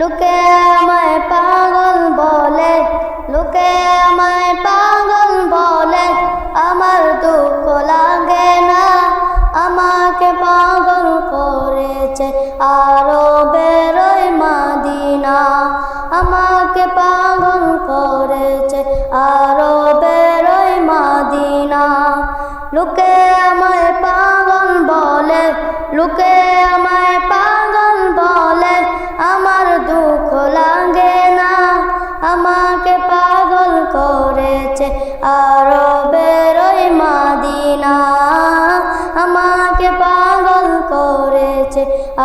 লোকে আমায় পাগল বলে, লোকে আমায় পাগল বলে, আমার দুঃখ লাগে না, আমাকে পাগল করেছে আরও বেরোয় মাদিনা, আমাকে পাগল করেছে আরও বেরোয় মাদিনা। লোকে আমায় পাগল বলে, লোকে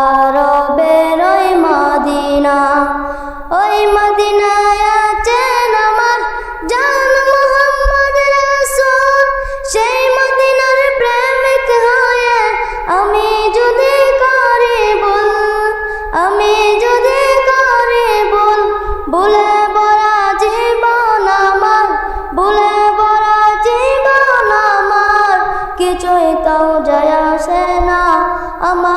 আরও বেরোয় মাদিনা, ওই মদিনায় আছেন আমার জান মোহাম্মদ রাসূল। সেই মদিনার প্রেমিক হয়ে আমি যদি করি ভুল, আমি যদি করি ভুল, ভুলে বরা জীবন আমার জীবন আমার, কিছুই তাও যায় আসে না। পাগল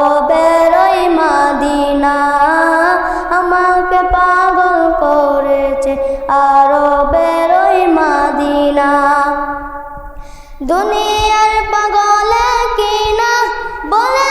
আরও বেরোই মাদিনা। দুনিয়ার পাগলে কিনা বলে